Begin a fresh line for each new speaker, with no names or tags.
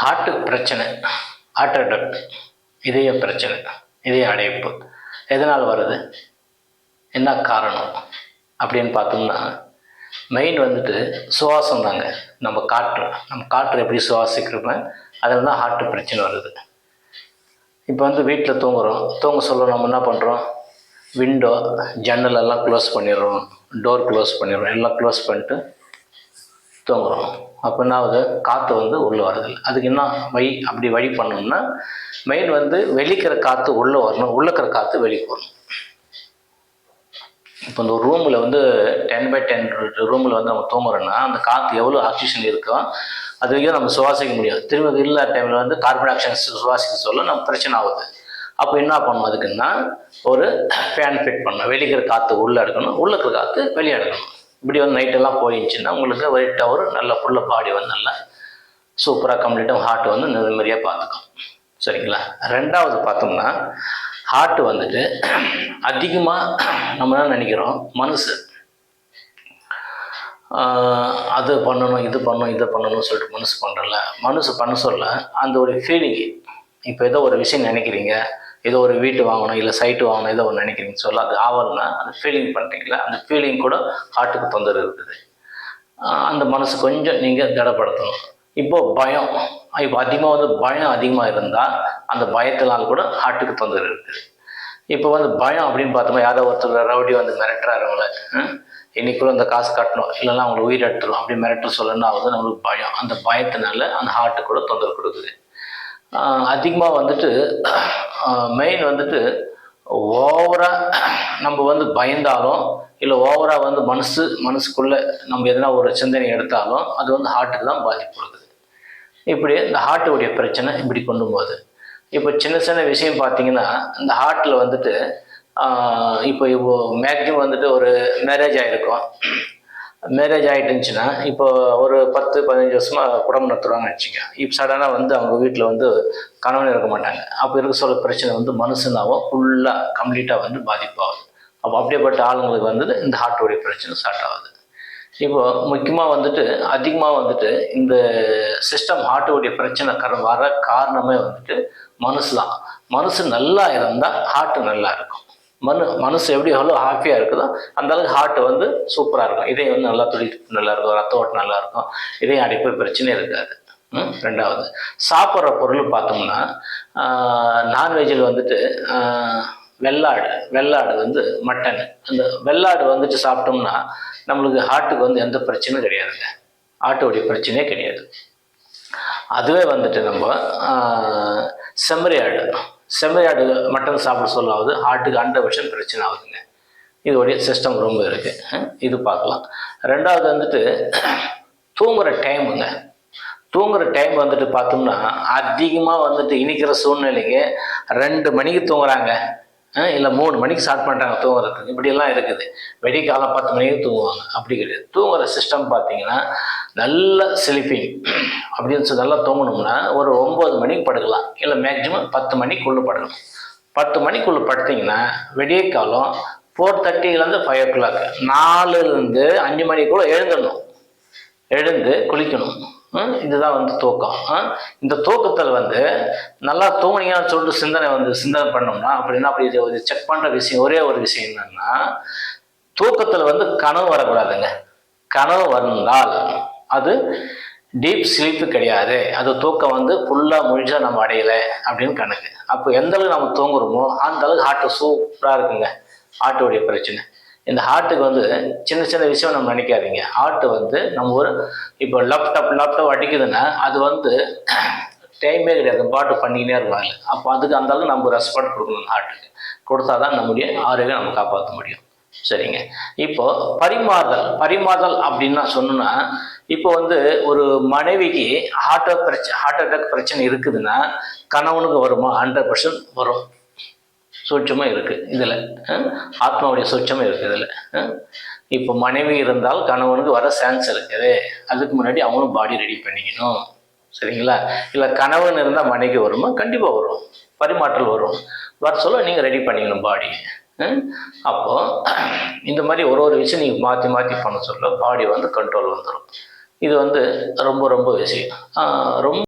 Heart பிரச்சனை heart attack இதய பிரச்சனை இதய அடைப்பு. எதனால் வருது? என்ன காரணம்? அப்படின்னு பார்த்தோம்னா மெயின் வந்துட்டு சுவாசம் தாங்க நம்ம காற்று நம்ம காற்று எப்படி சுவாசிக்கிறோமோ அதில் தான் ஹார்ட்டு பிரச்சனை வருது. இப்போ வந்து வீட்டில் தூங்குறோம். தூங்க சொல்ல நம்ம என்ன பண்ணுறோம் விண்டோ ஜன்னலெல்லாம் க்ளோஸ் பண்ணிடுறோம். டோர் க்ளோஸ் பண்ணிடுறோம். எல்லாம் க்ளோஸ் பண்ணிட்டு தூங்குறோம். அப்போ என்ன ஆகுது காற்று வந்து உள்ளே வரதில்லை அதுக்கு என்ன வழி அப்படி வழி பண்ணோம்னா மெயின் வந்து வெளிக்கிற காற்று உள்ளே வரணும். உள்ளக்கிற காற்று வெளிக்கு வரணும். இப்போ இந்த ஒரு ரூமில் வந்து டென் பை டென் ரூமில் வந்து நம்ம தூங்குறோன்னா அந்த காற்று எவ்வளோ ஆக்சிஜன் இருக்கோ அது வரைக்கும் நம்ம சுவாசிக்க முடியாது. திரும்ப அது இல்லாத டைமில் வந்து கார்பன் ஆக்சைடு சுவாசிக்க சொல்ல நம்ம பிரச்சனை ஆகுது. அப்போ என்ன பண்ணணும்? அதுக்குன்னா ஒரு ஃபேன் ஃபிட் பண்ணணும். வெளிக்கிற காற்று உள்ளே எடுக்கணும். உள்ளக்கிற இருக்கிற காற்று வெளியே எடுக்கணும். இப்படி வந்து நைட்டெல்லாம் போயிடுச்சுன்னா உங்களுக்கு வெயிட் ஒரு நல்ல ஃபுல்ல பாடி வந்து நல்லா சூப்பராக கம்ப்ளீட்டாக ஹார்ட் வந்து நிம்மதியாக பார்த்துக்கும். சரிங்களா? ரெண்டாவது பார்த்தோம்னா ஹார்ட் வந்துட்டு அதிகமாக நம்ம என்ன நினைக்கிறோம்? மனசு. அது பண்ணணும் இது பண்ணணும் இதை பண்ணணும்னு சொல்லிட்டு மனசு பண்ணுறல மனசு பண்ண சொல்ல அந்த ஒரு ஃபீலிங்கு இப்போ ஏதோ ஒரு விஷயம் நினைக்கிறீங்க. ஏதோ ஒரு வீட்டு வாங்கணும் இல்லை சைட்டு வாங்கணும் ஏதோ ஒன்று நினைக்கிறீங்க சொல்ல அது ஆவல்னா அந்த ஃபீலிங் பண்ணுறீங்களா அந்த ஃபீலிங் கூட ஹார்ட்டுக்கு தொந்தரவு இருக்குது. அந்த மனசு கொஞ்சம் நீங்கள் திடப்படுத்தணும். இப்போ பயம் இப்போ அதிகமாக வந்து பயம் அதிகமாக இருந்தால் அந்த பயத்தினால் கூட ஹார்ட்டுக்கு தொந்தரவு இருக்குது. இப்போ வந்து பயம் அப்படின்னு பார்த்தோம்னா யாரோ ஒருத்தர் ரவுடி வந்து மிரட்டுறாரு அவங்கள இன்னைக்குள்ள இந்த காசு கட்டணும் இல்லைன்னா அவங்களை உயிர் எடுத்துரும் அப்படி மிரட்ட சொல்லணும்னா வந்து நம்மளுக்கு பயம். அந்த பயத்தினால அந்த ஹார்ட்டு கூட தொந்தரவு கொடுக்குது. அதிகமாக வந்துட்டு மெயின் வந்துட்டு ஓவராக நம்ம வந்து பயந்தாலும் இல்லை ஓவராக வந்து மனசு மனசுக்குள்ளே நம்ம எதனா ஒரு சிந்தனை எடுத்தாலும் அது வந்து ஹார்ட்டுக்கு தான் பாதிப்பு கொடுக்குது இப்படி இந்த ஹார்ட்டுடைய பிரச்சனை இப்படி கொண்டு போகுது. இப்போ சின்ன சின்ன விஷயம் பார்த்தீங்கன்னா இந்த ஹார்ட்டில் வந்துட்டு இப்போ இப்போ மேக்ஸிமம் வந்துட்டு ஒரு மேரேஜ் ஆகிருக்கும் மேரேஜ் ஆகிட்டுருந்துச்சுன்னா இப்போ ஒரு பத்து பதினஞ்சு வருஷமாக குடும்பம் நடத்துவாங்கன்னு வச்சுக்கோங்க இப்போ சடனாக வந்து அவங்க வீட்டில் வந்து கணவன் இருக்க மாட்டாங்க. அப்போ இருக்க சொல்ல பிரச்சனை வந்து மனுஷனாவும் ஃபுல்லாக கம்ப்ளீட்டாக வந்து பாதிப்பாகுது. அப்போ அப்படியேப்பட்ட ஆளுங்களுக்கு வந்து இந்த ஹார்ட்டோடைய பிரச்சனை ஸ்டார்ட் ஆகுது. இப்போது முக்கியமாக வந்துட்டு அதிகமாக வந்துட்டு இந்த சிஸ்டம் ஹார்ட்டோடைய பிரச்சனை கர வர காரணமே வந்துட்டு மனசு தான். மனசு நல்லா இருந்தால் ஹார்ட்டு நல்லா இருக்கும். மனு மனசு எப்படி எவ்வளோ ஹாப்பியாக இருக்குதோ அந்த அளவுக்கு ஹார்ட் வந்து சூப்பராக இருக்கும். இதே வந்து நல்லா துடிப்பு நல்லா இருக்கும். ரத்த ஓட்டம் நல்லா இருக்கும். இதயம் அடிப்பு பிரச்சனை இருக்காது. ம், ரெண்டாவது. சாப்பிட்ற பொருள் பார்த்தோம்னா நான்வெஜ்ஜில் வந்துட்டு வெள்ளாடு வெள்ளாடு வந்து மட்டன் அந்த வெள்ளாடு வந்துட்டு சாப்பிட்டோம்னா நம்மளுக்கு ஹார்ட்டுக்கு வந்து எந்த பிரச்சனையும் கிடையாதுங்க. ஹார்ட்டுடைய பிரச்சனையே கிடையாது. அதுவே வந்துட்டு நம்ம செம்மறி ஆடு. செவ்வையாடு ஆடு மட்டன் சாப்பிட சொல்லாவது ஹார்ட்டுக்கு ஹண்ட்ரட் பர்சன்ட் பிரச்சனை ஆகுதுங்க. இதோடைய சிஸ்டம் ரொம்ப இருக்குது இது பார்க்கலாம். ரெண்டாவது வந்துட்டு தூங்குகிற டைமுங்க தூங்குகிற டைம் வந்துட்டு பார்த்தோம்னா அதிகமாக வந்துட்டு இனிக்கிற சூழ்நிலைக்கு ரெண்டு மணிக்கு தூங்குறாங்க. இல்லை மூணு மணிக்கு ஸ்டார்ட் பண்ணுறாங்க தூங்குறதுக்கு. இப்படியெல்லாம் இருக்குது. வெடிக்காலம் பத்து மணிக்கு தூங்குவாங்க. அப்படி கிடையாது. தூங்குற சிஸ்டம் பார்த்தீங்கன்னா நல்ல ஸ்லீப்பிங் அப்படின்னு சொல்லி நல்லா தூங்கணும்னா ஒரு ஒம்பது மணிக்கு படுக்கலாம். இல்லை மேக்ஸிமம் பத்து மணிக்குள்ளே படுக்கணும் பத்து மணிக்குள்ளே படுத்திங்கன்னா வெடிய காலம் ஃபோர் தேர்ட்டிலேருந்து ஃபைவ் ஓ கிளாக் நாலுலேருந்து அஞ்சு மணிக்குள்ளே எழுந்துடணும் எழுந்து குளிக்கணும். இதுதான் வந்து தூக்கம். இந்த தூக்கத்தில் வந்து நல்லா தூங்குனீங்கன்னு சொல்லிட்டு சிந்தனை வந்து சிந்தனை பண்ணோம்னா அப்படின்னா அப்படி இது செக் பண்ணுற விஷயம் ஒரே ஒரு விஷயம் என்னன்னா தூக்கத்தில் வந்து கனவு வரக்கூடாதுங்க. கனவு வந்தால் அது டீப் ஸ்லீப்பு கிடையாது. அது தூக்கம் வந்து ஃபுல்லாக முழிச்சா நம்ம அடையலை அப்படின்னு கணக்கு. அப்போ எந்த அளவுக்கு நம்ம தூங்குறோமோ அந்த அளவுக்கு ஹார்ட்டு சூப்பராக இருக்குங்க. ஹார்ட்டுடைய பிரச்சனை. இந்த ஹார்ட்டுக்கு வந்து சின்ன சின்ன விஷயம் நம்ம நினைக்காதீங்க. ஹார்ட் வந்து நம்ம ஒரு இப்போ லேப்டாப் லேப்டாப் அடிக்குதுன்னா அது வந்து டைமே கிடையாது. பாட்டு பண்ணிக்கினே இருப்பாங்க அப்போ அதுக்கு அந்த அளவுக்கு நம்ம ரெஸ்பாண்ட் கொடுக்கணும் ஹார்ட்டுக்கு கொடுத்தா தான் நம்முடைய ஆரோக்கியம் நம்ம காப்பாற்ற முடியும். சரிங்க. இப்போ பரிமாறுதல். பரிமாறுதல் அப்படின்னு நான் சொன்னோன்னா இப்போ வந்து ஒரு மனைவிக்கு ஹார்ட் பிரச்சனை ஹார்ட் அட்டாக் பிரச்சனை இருக்குதுன்னா கணவனுக்கு வருமா? ஹண்ட்ரட் பர்சன்ட் வரும். சூட்சமாக இருக்குது இதில். ஆத்மாவுடைய சூட்சமும் இருக்குது இதில். இப்போ மனைவி இருந்தால் கணவனுக்கு வர சான்ஸ் இருக்குது. அதுக்கு முன்னாடி அவங்களும் பாடி ரெடி பண்ணிக்கணும். சரிங்களா? இல்லை கணவன் இருந்தால் மனைவி வருமா? கண்டிப்பாக வரும். பரிமாற்றல் வரும். வர சொல்ல நீங்கள் ரெடி பண்ணிக்கணும் பாடி அப்போது இந்த மாதிரி ஒரு ஒரு விஷயம் நீங்கள் மாற்றி மாற்றி பண்ண சொல்ல பாடி வந்து கண்ட்ரோல் வந்துடும் இது வந்து ரொம்ப ரொம்ப விஷயம். ரொம்ப